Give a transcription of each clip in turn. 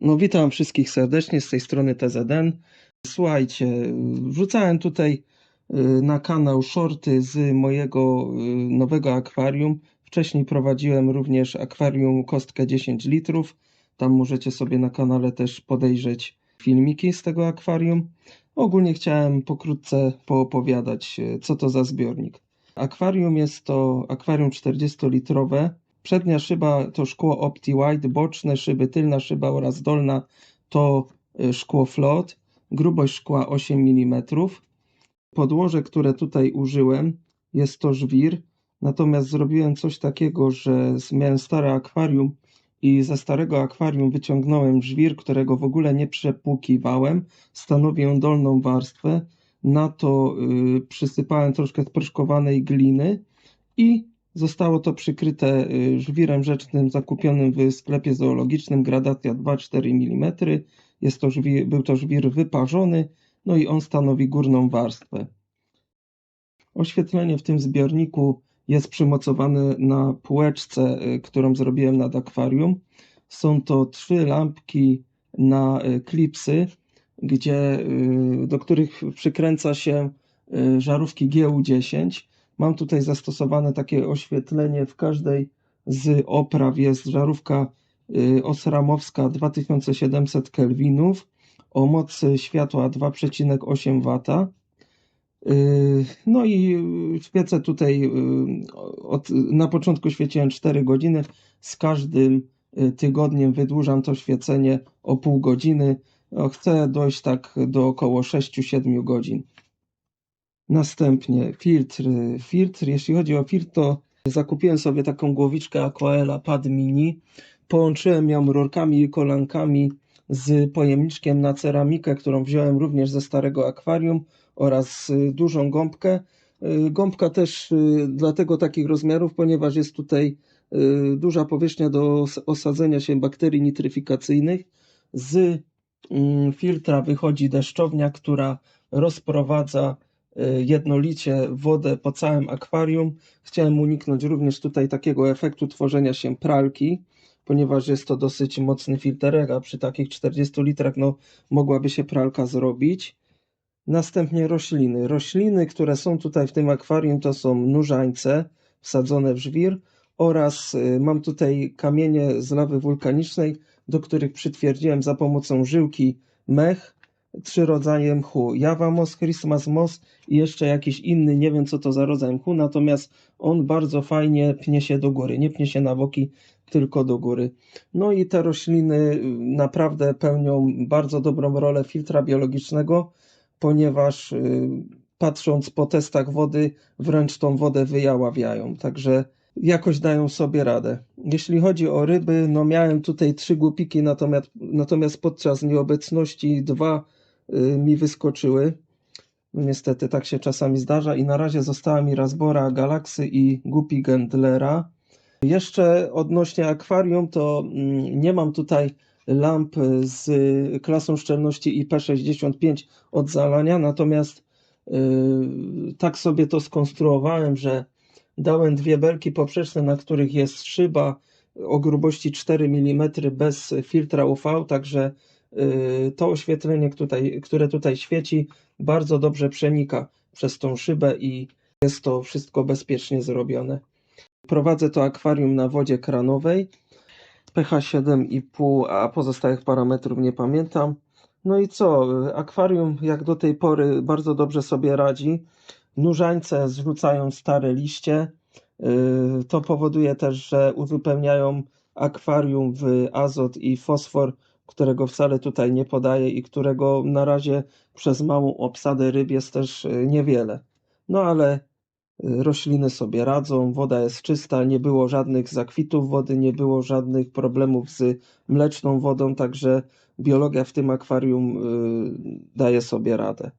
No witam wszystkich serdecznie z tej strony TZN. Słuchajcie, wrzucałem tutaj y, na kanał shorty z mojego y, nowego akwarium. Wcześniej prowadziłem również akwarium kostkę 10 litrów. Tam możecie sobie na kanale też podejrzeć filmiki z tego akwarium. Ogólnie chciałem pokrótce poopowiadać, y, co to za zbiornik. Akwarium jest to akwarium 40-litrowe. Przednia szyba to szkło Opti White, boczne szyby, tylna szyba oraz dolna to y, szkło Float. Grubość szkła 8 mm. Podłoże, które tutaj użyłem, jest to żwir. Natomiast zrobiłem coś takiego, że miałem stare akwarium i ze starego akwarium wyciągnąłem żwir, którego w ogóle nie przepłukiwałem. Stanowię dolną warstwę. Na to y, przysypałem troszkę sproszkowanej gliny i zostało to przykryte y, żwirem rzecznym zakupionym w sklepie zoologicznym, gradacja 2-4 mm. Jest to żwir, był to żwir wyparzony, no i on stanowi górną warstwę. Oświetlenie w tym zbiorniku jest przymocowane na półeczce, y, którą zrobiłem nad akwarium. Są to trzy lampki na y, klipsy, gdzie, do których przykręca się żarówki GU10. Mam tutaj zastosowane takie oświetlenie. W każdej z opraw jest żarówka osramowska 2700 kelwinów o mocy światła 2,8 W. No i świecę tutaj od, na początku świeciłem 4 godziny. Z każdym tygodniem wydłużam to świecenie o pół godziny. Chcę dojść tak do około 6-7 godzin. Następnie filtr. Filtr, jeśli chodzi o filtr, to zakupiłem sobie taką głowiczkę Aquaela Pad Mini. Połączyłem ją rurkami i kolankami z pojemniczkiem na ceramikę, którą wziąłem również ze starego akwarium oraz dużą gąbkę. Gąbka też dlatego takich rozmiarów, ponieważ jest tutaj duża powierzchnia do osadzenia się bakterii nitryfikacyjnych. Z mm, filtra wychodzi deszczownia, która rozprowadza Y, jednolicie wodę po całym akwarium. Chciałem uniknąć również tutaj takiego efektu tworzenia się pralki, ponieważ jest to dosyć mocny filterek, a przy takich 40 litrach no, mogłaby się pralka zrobić. Następnie rośliny. Rośliny, które są tutaj w tym akwarium to są nurzańce wsadzone w żwir oraz y, mam tutaj kamienie z lawy wulkanicznej, do których przytwierdziłem za pomocą żyłki mech trzy rodzaje mchu. Java Moss, Christmas Moss i jeszcze jakiś inny, nie wiem co to za rodzaj mchu, natomiast on bardzo fajnie pnie się do góry. Nie pnie się na boki, tylko do góry. No i te rośliny y, naprawdę pełnią bardzo dobrą rolę filtra biologicznego, ponieważ y, patrząc po testach wody, wręcz tą wodę wyjaławiają. Także jakoś dają sobie radę. Jeśli chodzi o ryby, no miałem tutaj trzy głupiki, natomiast, natomiast podczas nieobecności dwa mi wyskoczyły. No niestety tak się czasami zdarza i na razie została mi Razbora Galaxy i Guppy Gendlera. Jeszcze odnośnie akwarium to mm, nie mam tutaj lamp z klasą szczelności IP65 od zalania, natomiast yy, tak sobie to skonstruowałem, że dałem dwie belki poprzeczne, na których jest szyba o grubości 4 mm bez filtra UV, także Y, to oświetlenie, tutaj, które tutaj świeci, bardzo dobrze przenika przez tą szybę i jest to wszystko bezpiecznie zrobione. Prowadzę to akwarium na wodzie kranowej, pH 7,5, a pozostałych parametrów nie pamiętam. No i co? Akwarium jak do tej pory bardzo dobrze sobie radzi. Nurzańce zrzucają stare liście. Y, to powoduje też, że uzupełniają akwarium w azot i fosfor którego wcale tutaj nie podaję i którego na razie przez małą obsadę ryb jest też e, niewiele. No ale e, rośliny sobie radzą, woda jest czysta, nie było żadnych zakwitów wody, nie było żadnych problemów z mleczną wodą, także biologia w tym akwarium e, daje sobie radę.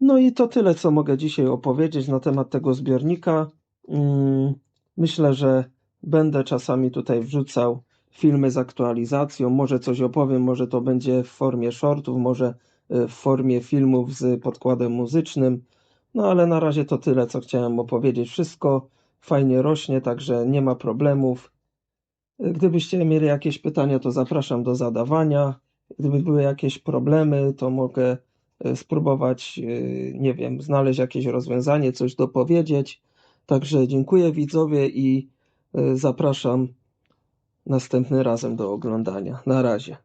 No i to tyle, co mogę dzisiaj opowiedzieć na temat tego zbiornika. Mm, myślę, że będę czasami tutaj wrzucał filmy z aktualizacją, może coś opowiem, może to będzie w formie shortów, może e, w formie filmów z podkładem muzycznym. No ale na razie to tyle, co chciałem opowiedzieć. Wszystko fajnie rośnie, także nie ma problemów. Gdybyście mieli jakieś pytania, to zapraszam do zadawania. Gdyby były jakieś problemy, to mogę e, spróbować, e, nie wiem, znaleźć jakieś rozwiązanie, coś dopowiedzieć. Także dziękuję widzowie i zapraszam następnym razem do oglądania. Na razie.